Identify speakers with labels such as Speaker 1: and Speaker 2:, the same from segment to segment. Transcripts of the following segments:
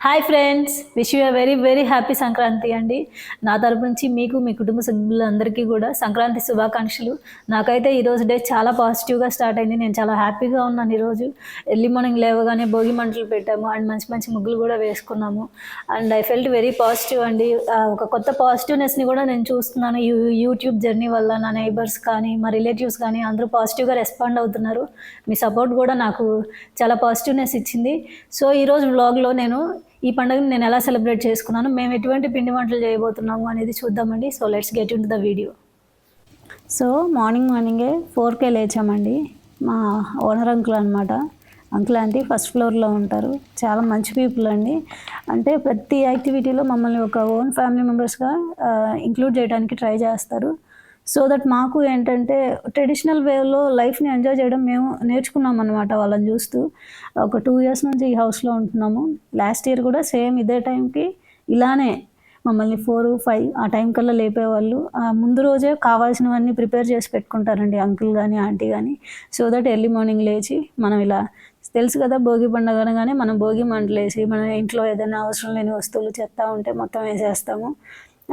Speaker 1: Hi friends wish you very very happy Sankranti అండి. నా తరపు నుంచి మీకు మీ కుటుంబ సభ్యులందరికీ కూడా సంక్రాంతి శుభాకాంక్షలు. నాకైతే ఈరోజు డే చాలా పాజిటివ్గా స్టార్ట్ అయింది. నేను చాలా హ్యాపీగా ఉన్నాను ఈరోజు ఎర్లీ మార్నింగ్ లేవగానే భోగి మంటలు పెట్టాము. అండ్ మంచి మంచి ముగ్గులు కూడా వేసుకున్నాము. And I felt very positive అండి. ఒక కొత్త పాజిటివ్నెస్ని కూడా నేను చూస్తున్నాను. యూ యూట్యూబ్ జర్నీ వల్ల నా నైబర్స్ కానీ మా రిలేటివ్స్ కానీ అందరూ పాజిటివ్గా రెస్పాండ్ అవుతున్నారు. మీ సపోర్ట్ కూడా నాకు చాలా పాజిటివ్నెస్ ఇచ్చింది. సో ఈరోజు వ్లాగ్లో నేను ఈ పండుగను నేను ఎలా సెలబ్రేట్ చేసుకున్నాను మేము ఎటువంటి పిండి వంటలు చేయబోతున్నాము అనేది చూద్దామండి. So let's get in the video so morning మార్నింగే ఫోర్కే లేచామండి. మా ఓనర్ అంకుల్ అనమాట అంకుల్ ఆంటీ ఫస్ట్ ఫ్లోర్లో ఉంటారు. చాలా మంచి పీపుల్ అండి. అంటే ప్రతి యాక్టివిటీలో మమ్మల్ని ఒక ఓన్ ఫ్యామిలీ మెంబర్స్గా ఇంక్లూడ్ చేయడానికి ట్రై చేస్తారు. సో దట్ మాకు ఏంటంటే ట్రెడిషనల్ వేలో లైఫ్ని ఎంజాయ్ చేయడం మేము నేర్చుకున్నాం అనమాట వాళ్ళని చూస్తూ. ఒక టూ ఇయర్స్ నుంచి ఈ హౌస్లో ఉంటున్నాము. లాస్ట్ ఇయర్ కూడా సేమ్ ఇదే టైంకి ఇలానే మమ్మల్ని ఫోర్ ఫైవ్ ఆ టైం కల్లా లేపేవాళ్ళు. ముందు రోజే కావాల్సినవన్నీ ప్రిపేర్ చేసి పెట్టుకుంటారండి అంకుల్ కానీ ఆంటీ కానీ సో దట్ ఎర్లీ మార్నింగ్ లేచి మనం ఇలా తెలుసు కదా భోగి పండుగ అనగానే మనం భోగి మంటలు వేసి మన ఇంట్లో ఏదైనా అవసరం లేని వస్తువులు చెత్త ఉంటే మొత్తం వేసేస్తాము.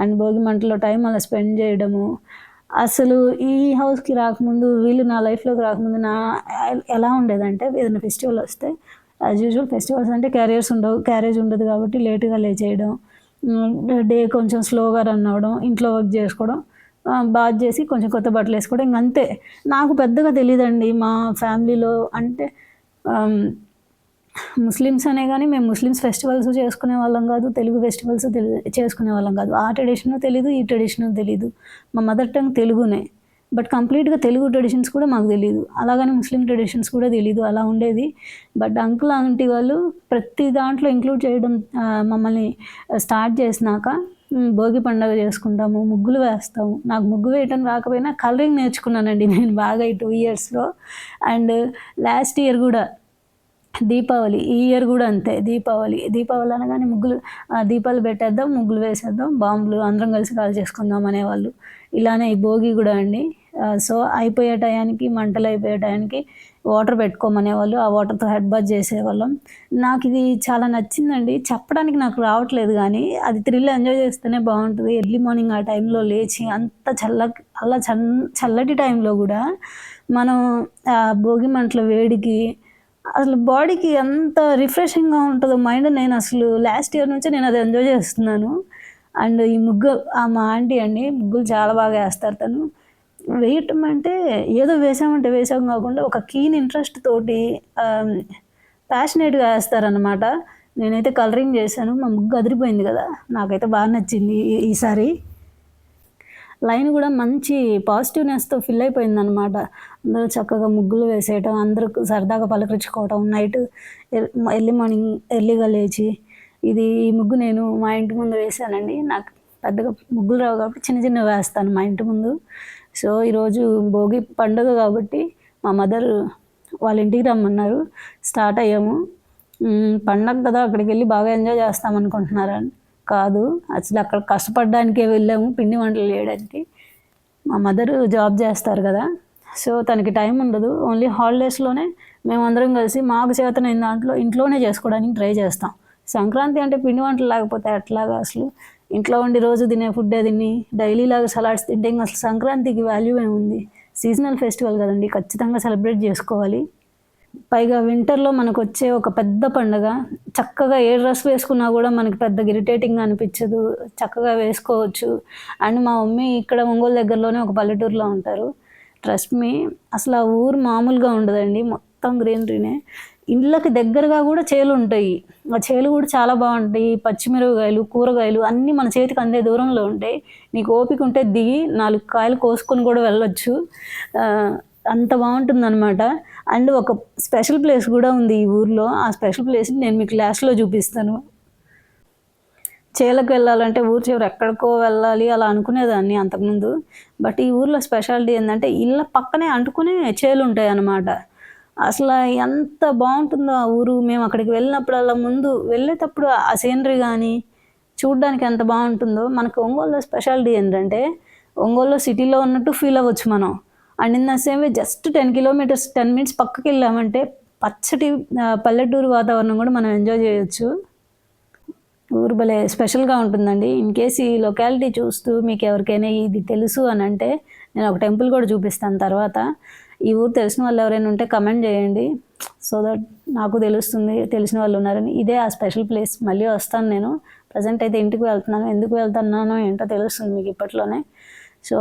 Speaker 1: అండ్ భోగి మంటలో టైం అలా స్పెండ్ చేయడము. అసలు ఈ హౌస్కి రాకముందు వీళ్ళు నా లైఫ్లోకి రాకముందు నా ఎలా ఉండేదంటే ఏదైనా ఫెస్టివల్ వస్తే యాజ్ యూజువల్ ఫెస్టివల్స్ అంటే క్యారియర్స్ ఉండవు క్యారేజ్ ఉండదు కాబట్టి లేటుగా లేచేయడం డే కొంచెం స్లోగా రన్ అవ్వడం ఇంట్లో వర్క్ చేసుకోవడం బాత్ చేసి కొంచెం కొత్త బట్టలు వేసుకోవడం ఇంక అంతే. నాకు పెద్దగా తెలియదండి మా ఫ్యామిలీలో అంటే ముస్లిమ్స్ అనే కానీ మేము ముస్లిమ్స్ ఫెస్టివల్స్ చేసుకునే వాళ్ళం కాదు తెలుగు ఫెస్టివల్స్ తెలి చేసుకునే వాళ్ళం కాదు. ఆ ట్రెడిషన్ తెలీదు ఈ ట్రెడిషన్ తెలీదు. మా మదర్ టంగ్ తెలుగునే. బట్ కంప్లీట్గా తెలుగు ట్రెడిషన్స్ కూడా మాకు తెలియదు అలాగనే ముస్లిం ట్రెడిషన్స్ కూడా తెలియదు అలా ఉండేది. బట్ అంకుల్ ఆంటీ వాళ్ళు ప్రతి దాంట్లో ఇంక్లూడ్ చేయడం మమ్మల్ని స్టార్ట్ చేసినాక భోగి పండుగ చేసుకుంటాము ముగ్గులు వేస్తాము. నాకు ముగ్గు వేయటం రాకపోయినా కలరింగ్ నేర్చుకున్నానండి నేను బాగా ఈ టూ ఇయర్స్లో. అండ్ లాస్ట్ ఇయర్ కూడా దీపావళి ఈ ఇయర్ కూడా అంతే. దీపావళి దీపావళి అనగానే ముగ్గులు దీపాలు పెట్టేద్దాం ముగ్గులు వేసేద్దాం బాంబులు అందరం కలిసి కాల్ చేసుకుందాం అనేవాళ్ళు. ఇలానే ఈ భోగి కూడా అండి. సో అయిపోయే టయానికి మంటలు అయిపోయే టయానికి వాటర్ పెట్టుకోమనేవాళ్ళు. ఆ వాటర్తో హెడ్ బాత్ చేసేవాళ్ళం. నాకు ఇది చాలా నచ్చిందండి. చెప్పడానికి నాకు రావట్లేదు కానీ అది థ్రిల్ ఎంజాయ్ చేస్తేనే బాగుంటుంది. ఎర్లీ మార్నింగ్ ఆ టైంలో లేచి అంత చల్ల అలా చల్ల చల్లటి టైంలో కూడా మనం భోగి మంటల వేడికి అసలు బాడీకి ఎంత రిఫ్రెషింగ్గా ఉంటుందో మైండ్ నేను అసలు లాస్ట్ ఇయర్ నుంచి నేను అది ఎంజాయ్ చేస్తున్నాను. అండ్ ఈ ముగ్గు ఆ మా ఆంటీ అండి ముగ్గులు చాలా బాగా వేస్తారు తను. వేయటం అంటే ఏదో వేసామంటే వేసాం కాకుండా ఒక కీన్ ఇంట్రెస్ట్ తోటి ప్యాషనేట్గా వేస్తారనమాట నేనైతే కలరింగ్ చేశాను మా ముగ్గు అదిరిపోయింది కదా. నాకైతే బాగా నచ్చింది ఈ- ఈసారి లైన్ కూడా మంచి పాజిటివ్నెస్తో ఫిల్ అయిపోయింది అనమాట అందరూ చక్కగా ముగ్గులు వేసేయటం అందరూ సరదాగా పలకరించుకోవటం నైట్ ఎర్లీ మార్నింగ్ ఎర్లీగా లేచి ఇది ఈ ముగ్గు నేను మా ఇంటి ముందు వేసానండి. నాకు పెద్దగా ముగ్గులు రావు కాబట్టి చిన్న చిన్న వేస్తాను మా ఇంటి ముందు. సో ఈరోజు భోగి పండుగ కాబట్టి మా మదర్ వాళ్ళ ఇంటికి రమ్మన్నారు. స్టార్ట్ అయ్యాము. పండగ కదా అక్కడికి వెళ్ళి బాగా ఎంజాయ్ చేస్తాం అనుకుంటున్నారని కాదు. అసలు అక్కడ కష్టపడడానికే వెళ్ళాము పిండి వంటలు చేయడానికి. మా మదర్ జాబ్ చేస్తారు కదా. సో తనకి టైం ఉండదు. ఓన్లీ హాలిడేస్లోనే మేమందరం కలిసి మాకు చేతనైన దాంట్లో ఇంట్లోనే చేసుకోవడానికి ట్రై చేస్తాం. సంక్రాంతి అంటే పిండి వంటలు లేకపోతే అట్లాగా అసలు? ఇంట్లో ఉండి రోజు తినే ఫుడ్డే తిని డైలీ లాగా సలాడ్స్ తింటే ఇంకా అసలు సంక్రాంతికి వాల్యూ ఏముంది? సీజనల్ ఫెస్టివల్ కదండి. ఖచ్చితంగా సెలబ్రేట్ చేసుకోవాలి. పైగా వింటర్లో మనకు వచ్చే ఒక పెద్ద పండగ చక్కగా ఏ డ్రెస్ వేసుకున్నా కూడా మనకి పెద్ద ఇరిటేటింగ్ అనిపించదు చక్కగా వేసుకోవచ్చు. అండ్ మా మమ్మీ ఇక్కడ ఒంగోలు దగ్గరలోనే ఒక పల్లెటూరులో ఉంటారు. ట్రస్ట్ మీ అసలు ఆ ఊరు మామూలుగా ఉండదండి. మొత్తం గ్రీనరీనే. ఇళ్ళకి దగ్గరగా కూడా చేలు ఉంటాయి. ఆ చేలు కూడా చాలా బాగుంటాయి. పచ్చిమిరపకాయలు కూరగాయలు అన్నీ మన చేతికి అందే దూరంలో ఉంటాయి. నీకు ఓపిక ఉంటే దిగి నాలుగు కాయలు కోసుకొని కూడా వెళ్ళొచ్చు. అంత బాగుంటుంది అనమాట అండ్ ఒక స్పెషల్ ప్లేస్ కూడా ఉంది ఈ ఊర్లో. ఆ స్పెషల్ ప్లేస్ని నేను మీకు లాస్ట్లో చూపిస్తాను. చేలకు వెళ్ళాలంటే ఊరు చివరి ఎక్కడికో వెళ్ళాలి అలా అనుకునేదాన్ని అంతకుముందు. బట్ ఈ ఊర్లో స్పెషాలిటీ ఏంటంటే ఇళ్ళ పక్కనే అంటుకునే చేలు ఉంటాయి అన్నమాట అసలు ఎంత బాగుంటుందో ఆ ఊరు. మేము అక్కడికి వెళ్ళినప్పుడు అలా ముందు వెళ్ళేటప్పుడు ఆ సీనరీ కానీ చూడడానికి ఎంత బాగుంటుందో. మనకు ఒంగోలులో స్పెషాలిటీ ఏంటంటే ఒంగోలులో సిటీలో ఉన్నట్టు ఫీల్ అవ్వచ్చు మనం. And in the same way just ten kilometres ten minutes పక్కకి వెళ్ళామంటే పచ్చటి పల్లెటూరు వాతావరణం కూడా మనం ఎంజాయ్ చేయొచ్చు. ఊరు భలే స్పెషల్గా ఉంటుందండి. ఇన్ కేస్ ఈ లొకాలిటీ చూస్తూ మీకు ఎవరికైనా ఇది తెలుసు అని అంటే నేను ఒక టెంపుల్ కూడా చూపిస్తాను తర్వాత. ఈ ఊరు తెలిసిన వాళ్ళు ఎవరైనా ఉంటే కమెంట్ చేయండి. సో దట్ నాకు తెలుస్తుంది తెలిసిన వాళ్ళు ఉన్నారని. ఇదే ఆ స్పెషల్ ప్లేస్. మళ్ళీ వస్తాను నేను. ప్రజెంట్ అయితే ఇంటికి వెళ్తున్నాను. ఎందుకు వెళ్తున్నానో ఏంటో తెలుస్తుంది మీకు ఇప్పట్లోనే. సో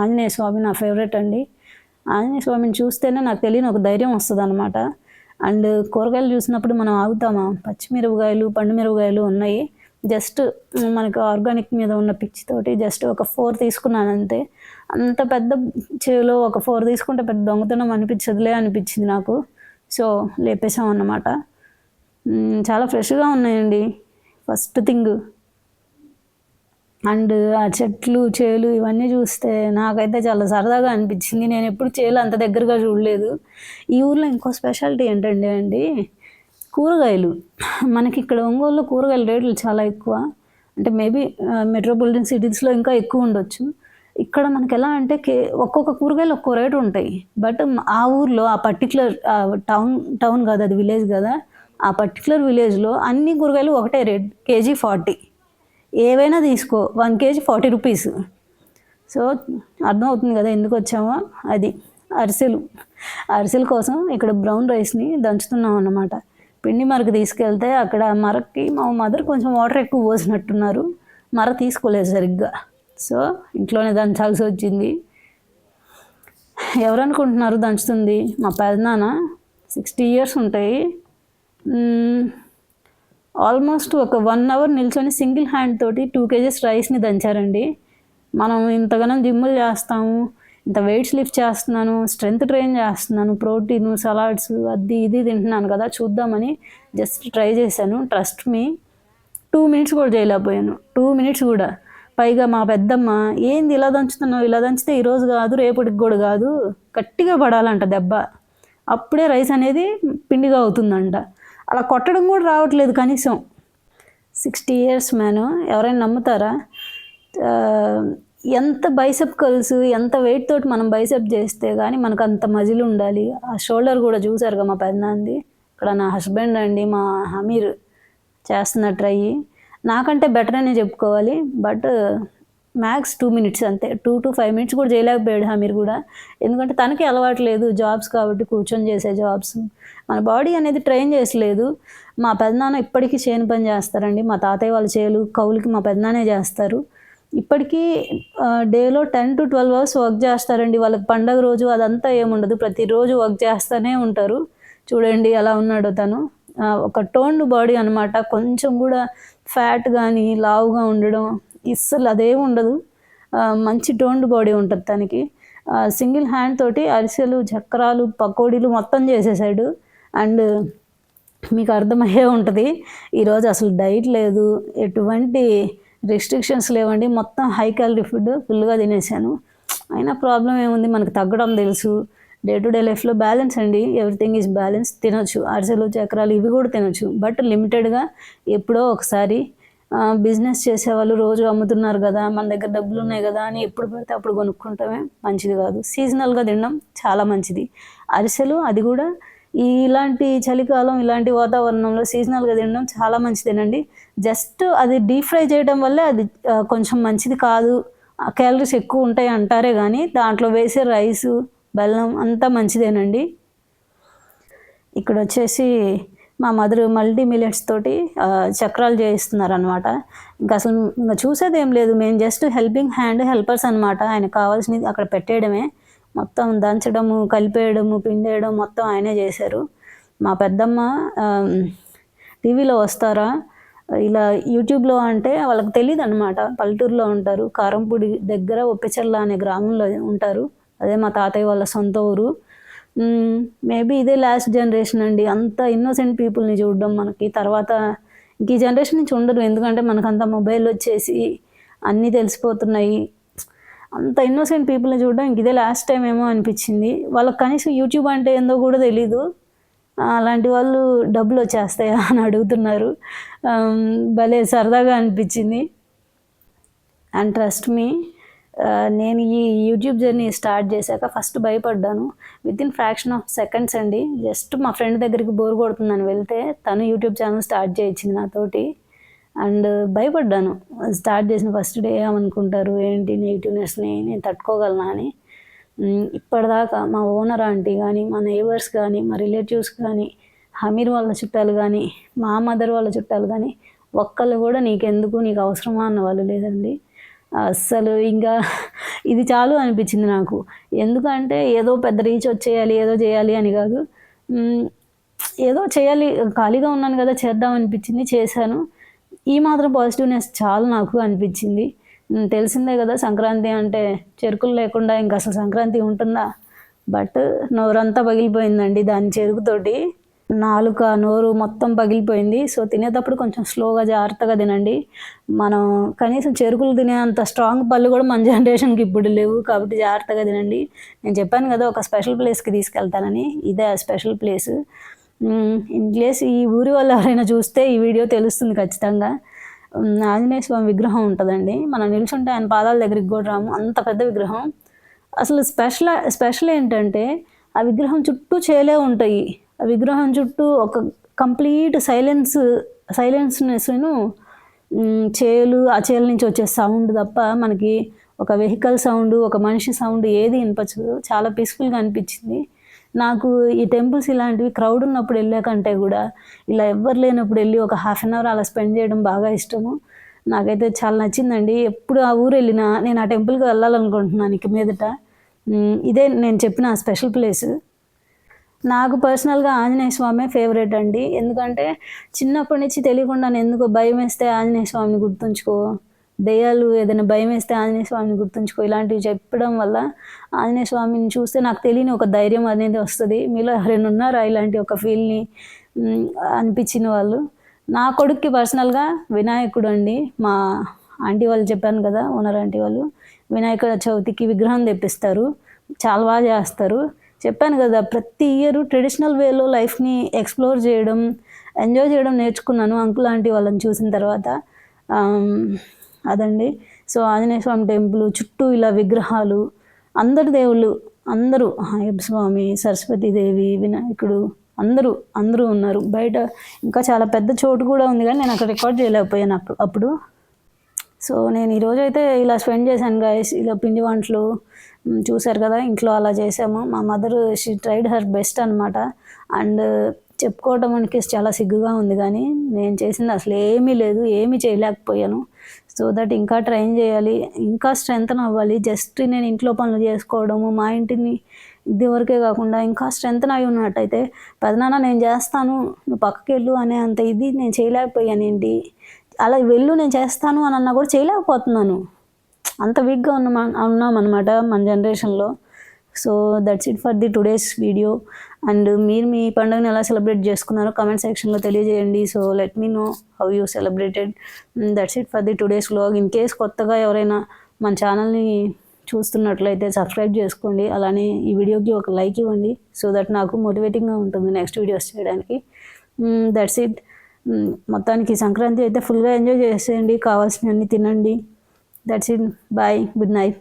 Speaker 1: ఆంజనేయ స్వామి నా ఫేవరెట్ అండి. ఆంజనేయ స్వామిని చూస్తేనే నాకు తెలియని ఒక ధైర్యం వస్తుంది అనమాట అండ్ కూరగాయలు చూసినప్పుడు మనం ఆగుతామా? పచ్చిమిరపకాయలు పండు మిరపకాయలు ఉన్నాయి. జస్ట్ మనకు ఆర్గానిక్ మీద ఉన్న పిచ్చితోటి జస్ట్ ఒక ఫోర్ తీసుకున్నాను అంతే. అంత పెద్ద చేలో ఒక ఫోర్ తీసుకుంటే పెద్ద దొంగతనం అనిపించదులే అనిపించింది నాకు. సో లేపేసాం అన్నమాట చాలా ఫ్రెష్గా ఉన్నాయండి. ఫస్ట్ థింగ్ అండ్ ఆ చెట్లు చేలు ఇవన్నీ చూస్తే నాకైతే చాలా సరదాగా అనిపించింది. నేను ఎప్పుడు చేలు అంత దగ్గరగా చూడలేదు. ఈ ఊర్లో ఇంకో స్పెషాలిటీ ఏంటంటే అండి? కూరగాయలు. మనకి ఇక్కడ ఒంగోలులో కూరగాయల రేట్లు చాలా ఎక్కువ. అంటే మేబీ మెట్రోపాలిటన్ సిటీస్లో ఇంకా ఎక్కువ ఉండొచ్చు. ఇక్కడ మనకి ఎలా అంటే కే ఒక్కొక్క కూరగాయలు ఒక్కో రేటు ఉంటాయి. బట్ ఆ ఊర్లో ఆ పర్టికులర్ టౌన్ టౌన్ కాదు అది విలేజ్ కదా ఆ పర్టికులర్ విలేజ్లో అన్ని కూరగాయలు ఒకటే రేట్ కేజీ ఫార్టీ. ఏవైనా తీసుకో. One KG forty rupees. So అర్థమవుతుంది కదా ఎందుకు వచ్చామో? అది అరిసెలు. అరిసెల కోసం ఇక్కడ బ్రౌన్ రైస్ని దంచుతున్నాం అన్నమాట. పిండి మరకు తీసుకెళ్తే అక్కడ మరక్కి మా మదర్ కొంచెం వాటర్ ఎక్కువ పోసినట్టున్నారు. మర తీసుకోలేదు సరిగ్గా. సో ఇంట్లోనే దంచాల్సి వచ్చింది. ఎవరు అనుకుంటున్నారు దంచుతుంది? మా పెదనాన్న. సిక్స్టీ ఇయర్స్ ఉంటాయి. ఆల్మోస్ట్ ఒక వన్ అవర్ నిల్చొని సింగిల్ హ్యాండ్ తోటి టూ కేజెస్ రైస్ని దంచారండి. మనం ఇంతగానో జిమ్ములు చేస్తాము ఇంత వెయిట్స్ లిఫ్ట్ చేస్తున్నాను స్ట్రెంగ్త్ ట్రైన్ చేస్తున్నాను ప్రోటీన్ సలాడ్స్ అది ఇది తింటున్నాను కదా చూద్దామని జస్ట్ ట్రై చేశాను. Trust me. టూ మినిట్స్ కూడా చేయలేకపోయాను. టూ మినిట్స్ కూడా. పైగా మా పెద్దమ్మ ఏంది ఇలా దంచుతున్నావు? ఇలా దంచితే ఈరోజు కాదు రేపటికి కూడా కాదు గట్టిగా పడాలంట దెబ్బ. అప్పుడే రైస్ అనేది పిండిగా అవుతుందంట. అలా కొట్టడం కూడా రావట్లేదు కనీసం. సిక్స్టీ ఇయర్స్ మ్యాను ఎవరైనా నమ్ముతారా? ఎంత బైసెప్ కల్స్ ఎంత వెయిట్ తోటి మనం బైసెప్ చేస్తే కానీ మనకు అంత మజిల్ ఉండాలి. ఆ షోల్డర్ కూడా చూసారుగా మా పెద్దనాంది ఇక్కడ నా హస్బెండ్ అండి మా హమీర్ చేస్తున్న ట్రై. నాకంటే బెటర్ అనే చెప్పుకోవాలి. బట్ మ్యాక్స్ టూ మినిట్స్ అంతే. టూ టు ఫైవ్ మినిట్స్ కూడా చేయలేకపోయాడు మీరు కూడా. ఎందుకంటే తనకి అలవాటు లేదు జాబ్స్ కాబట్టి కూర్చొని చేసే జాబ్స్ మన బాడీ అనేది ట్రైన్ చేసలేదు మా పెదనాన్న ఇప్పటికీ చేను పని చేస్తారండి. మా తాతయ్య వాళ్ళు చేలు కౌలుకి మా పెదనాన్నే చేస్తారు. ఇప్పటికీ డేలో ten to twelve hours work చేస్తారండి. వాళ్ళకి పండగ రోజు అదంతా ఏముండదు. ప్రతిరోజు వర్క్ చేస్తూనే ఉంటారు. చూడండి ఎలా ఉన్నాడో తను. ఒక టోన్డ్ బాడీ అనమాట కొంచెం కూడా ఫ్యాట్ కానీ లావుగా ఉండడం ఇస్సలు అదేం ఉండదు. మంచి టోన్డ్ బాడీ ఉంటుంది తనకి. సింగిల్ హ్యాండ్ తోటి అరిసెలు చక్రాలు పకోడీలు మొత్తం చేసేసాడు. అండ్ మీకు అర్థమయ్యే ఉంటుంది ఈరోజు అసలు డైట్ లేదు ఎటువంటి రెస్ట్రిక్షన్స్ లేవండి. మొత్తం హై క్యాలరీ ఫుడ్ ఫుల్గా తినేసాను. అయినా ప్రాబ్లం ఏముంది? మనకు తగ్గడం తెలుసు. డే టు డే లైఫ్లో బ్యాలెన్స్ అండి. Everything is balance. తినొచ్చు. అరిసెలు చక్రాలు ఇవి కూడా తినొచ్చు. బట్ లిమిటెడ్గా ఎప్పుడో ఒకసారి బిజినెస్ చేసేవాళ్ళు రోజు అమ్ముతున్నారు కదా మన దగ్గర డబ్బులు ఉన్నాయి కదా అని ఎప్పుడు పడితే అప్పుడు కొనుక్కుంటామే మంచిది కాదు. సీజనల్గా తినడం చాలా మంచిది. అరిసెలు అది కూడా ఈ ఇలాంటి చలికాలం ఇలాంటి వాతావరణంలో సీజనల్గా తినడం చాలా మంచిదేనండి. జస్ట్ అది డీప్ ఫ్రై చేయడం వల్లే అది కొంచెం మంచిది కాదు. క్యాలరీస్ ఎక్కువ ఉంటాయి అంటారే కానీ దాంట్లో వేసే రైసు బెల్లం అంతా మంచిదేనండి. ఇక్కడ వచ్చేసి మా మదర్ మల్టీ మిల్లెట్స్ తోటి చక్రాలు చేయిస్తున్నారు అనమాట ఇంకా అసలు ఇంకా చూసేది ఏం లేదు. మేము జస్ట్ హెల్పింగ్ హ్యాండ్ హెల్పర్స్ అనమాట ఆయన కావాల్సినది అక్కడ పెట్టేయడమే. మొత్తం దంచడము కలిపేయడము పిండేయడం మొత్తం ఆయనే చేశారు. మా పెద్దమ్మ టీవీలో వస్తారా? ఇలా యూట్యూబ్లో అంటే వాళ్ళకి తెలియదు అనమాట పల్లెటూరులో ఉంటారు. కారంపూడి దగ్గర ఒప్పెచర్ల అనే గ్రామంలో ఉంటారు. అదే మా తాతయ్య వాళ్ళ సొంత ఊరు. మేబీ ఇదే లాస్ట్ జనరేషన్ అండి. అంత ఇన్నోసెంట్ పీపుల్ని చూడడం మనకి. తర్వాత ఇంక ఈ జనరేషన్ నుంచి ఉండరు ఎందుకంటే మనకంత మొబైల్ వచ్చేసి అన్నీ తెలిసిపోతున్నాయి. అంత ఇన్నోసెంట్ పీపుల్ని చూడడం ఇంక ఇదే లాస్ట్ టైం ఏమో అనిపించింది. వాళ్ళకి కనీసం యూట్యూబ్ అంటే ఏందో కూడా తెలీదు. అలాంటి వాళ్ళు డబ్బులు వచ్చేస్తాయా అని అడుగుతున్నారు. భలే సరదాగా అనిపించింది. అండ్ ట్రస్ట్ మీ నేను ఈ యూట్యూబ్ జర్నీ స్టార్ట్ చేశాక ఫస్ట్ భయపడ్డాను. With in fraction of seconds అండి. జస్ట్ మా ఫ్రెండ్ దగ్గరికి బోర్ కొడుతుందని వెళ్తే తను యూట్యూబ్ ఛానల్ స్టార్ట్ చేయించింది నాతోటి.
Speaker 2: అండ్ భయపడ్డాను. స్టార్ట్ చేసిన ఫస్ట్ డే ఏమనుకుంటారు? ఏంటి? నెగిటివ్నెస్ని నేను తట్టుకోగలనా అని. ఇప్పటిదాకా మా ఓనర్ ఆంటీ కానీ మా నైబర్స్ కానీ మా రిలేటివ్స్ కానీ హమీర్ వాళ్ళ చుట్టాలు కానీ మా మదర్ వాళ్ళ చుట్టాలు కానీ ఒక్కళ్ళు కూడా నీకెందుకు నీకు అవసరమా అన్న వాళ్ళు లేదండి. అస్సలు ఇంకా ఇది చాలు అనిపించింది నాకు. ఎందుకంటే ఏదో పెద్ద రీచ్ వచ్చేయాలి ఏదో చేయాలి అని కాదు. ఏదో చేయాలి ఖాళీగా ఉన్నాను కదా చేద్దాం అనిపించింది చేశాను. ఈ మాత్రం పాజిటివ్నెస్ చాలు నాకు అనిపించింది. తెలిసిందే కదా సంక్రాంతి అంటే చెరుకులు లేకుండా ఇంకా అసలు సంక్రాంతి ఉంటుందా? బట్ నోరంతా పగిలిపోయిందండి దాని చెరుకుతోటి నాలుక నోరు మొత్తం పగిలిపోయింది. సో తినేటప్పుడు కొంచెం స్లోగా జాగ్రత్తగా తినండి. మనం కనీసం చెరుకులు తినేంత స్ట్రాంగ్ పళ్ళు కూడా మన జనరేషన్కి ఇప్పుడు లేవు. కాబట్టి జాగ్రత్తగా తినండి. నేను చెప్పాను కదా ఒక స్పెషల్ ప్లేస్కి తీసుకెళ్తానని. ఇదే ఆ స్పెషల్ ప్లేస్. ఇన్ కేస్ ఈ ఊరి వాళ్ళు ఎవరైనా చూస్తే ఈ వీడియో తెలుస్తుంది ఖచ్చితంగా. ఆంజనేయ స్వామి విగ్రహం ఉంటుందండి. మనం నిల్చుంటే ఆయన పాదాల దగ్గరికి కూడా రాము. అంత పెద్ద విగ్రహం. అసలు స్పెషల్ స్పెషల్ ఏంటంటే ఆ విగ్రహం చుట్టూ చేలే ఉంటాయి. విగ్రహం చుట్టూ ఒక కంప్లీట్ సైలెన్స్ సైలెన్స్నెస్ను చేలు ఆ చేల నుంచి వచ్చే సౌండ్ తప్ప మనకి ఒక వెహికల్ సౌండ్ ఒక మనిషి సౌండ్ ఏది వినిపించదు చాలా పీస్ఫుల్గా అనిపించింది. నాకు ఈ టెంపుల్స్ ఇలాంటివి క్రౌడ్ ఉన్నప్పుడు వెళ్ళే కంటే కూడా ఇలా ఎవ్వరు లేనప్పుడు వెళ్ళి ఒక హాఫ్ అన్ అవర్ అలా స్పెండ్ చేయడం బాగా ఇష్టము. నాకైతే చాలా నచ్చిందండి. ఎప్పుడు ఆ ఊరు వెళ్ళినా నేను ఆ టెంపుల్కి వెళ్ళాలనుకుంటున్నాను ఇక మీదట. ఇదే నేను చెప్పిన స్పెషల్ ప్లేస్. నాకు పర్సనల్గా ఆంజనేయ స్వామి ఫేవరెట్ అండి. ఎందుకంటే చిన్నప్పటి నుంచి తెలియకుండా నేను ఎందుకో భయం వేస్తే ఆంజనేయ స్వామిని గుర్తుంచుకో దెయ్యాలు ఏదైనా భయం వేస్తే ఆంజనేయ స్వామిని గుర్తుంచుకో ఇలాంటివి చెప్పడం వల్ల ఆంజనేయ స్వామిని చూస్తే నాకు తెలియని ఒక ధైర్యం అనేది వస్తుంది. మీలో ఎవరైనా ఉన్నారా ఇలాంటి ఒక ఫీల్ని అనిపించిన వాళ్ళు? నా కొడుక్కి పర్సనల్గా వినాయకుడు అండి. మా ఆంటీ వాళ్ళు చెప్పాను కదా ఓనర్ ఆంటీ వాళ్ళు వినాయక చవితికి విగ్రహం తెప్పిస్తారు. చాలా బాగా చేస్తారు. చెప్పాను కదా ప్రతి ఇయర్ ట్రెడిషనల్ వేలో లైఫ్ని ఎక్స్ప్లోర్ చేయడం ఎంజాయ్ చేయడం నేర్చుకున్నాను అంకుల్ ఆంటీ వాళ్ళని చూసిన తర్వాత. అదండి. సో ఆంజనేయ స్వామి టెంపుల్ చుట్టూ ఇలా విగ్రహాలు అందరు దేవుళ్ళు అందరూ అయ్యప్ప స్వామి సరస్వతీదేవి వినాయకుడు అందరూ అందరూ ఉన్నారు. బయట ఇంకా చాలా పెద్ద చోటు కూడా ఉంది కానీ నేను అక్కడ రికార్డ్ చేయలేకపోయాను అప్పుడు అప్పుడు. సో నేను ఈరోజు అయితే ఇలా స్పెండ్ చేశాను గాయస్ ఇలా పిండి వంటలు చూశారు కదా ఇంట్లో అలా చేసాము మా mother she tried her best అనమాట అండ్ చెప్పుకోవటం మనకి చాలా సిగ్గుగా ఉంది కానీ నేను చేసింది అసలు ఏమీ లేదు ఏమీ చేయలేకపోయాను. సో దట్ ఇంకా ట్రైన్ చేయాలి ఇంకా స్ట్రెంగ్త్ అవ్వాలి. జస్ట్ నేను ఇంట్లో పనులు చేసుకోవడము మా ఇంటిని ఇది వరకే కాకుండా ఇంకా స్ట్రెంగ్త్ అయి ఉన్నట్టయితే పెదనాన్న నేను చేస్తాను నువ్వు పక్కకి వెళ్ళు అనే అంత ఇది నేను చేయలేకపోయాను ఏంటి? అలా వెళ్ళు నేను చేస్తాను అని అన్నా కూడా చేయలేకపోతున్నాను. అంత వీక్గా ఉన్న ఉన్నాం అనమాట మన జనరేషన్లో so that's it for the today's video and మీరు మీ పండుగని ఎలా సెలబ్రేట్ చేసుకున్నారో కమెంట్ సెక్షన్లో తెలియజేయండి. So let me know how you celebrated that's it for the today's vlog in case కొత్తగా ఎవరైనా మన ఛానల్ని చూస్తున్నట్లయితే సబ్స్క్రైబ్ చేసుకోండి. అలానే ఈ వీడియోకి ఒక లైక్ ఇవ్వండి. సో దట్ నాకు మోటివేటింగ్గా ఉంటుంది నెక్స్ట్ వీడియోస్ చేయడానికి. Mm, దట్స్ ఇట్ mm, మొత్తానికి సంక్రాంతి అయితే ఫుల్గా ఎంజాయ్ చేసేయండి. కావాల్సినవన్నీ తినండి. That's it bye good night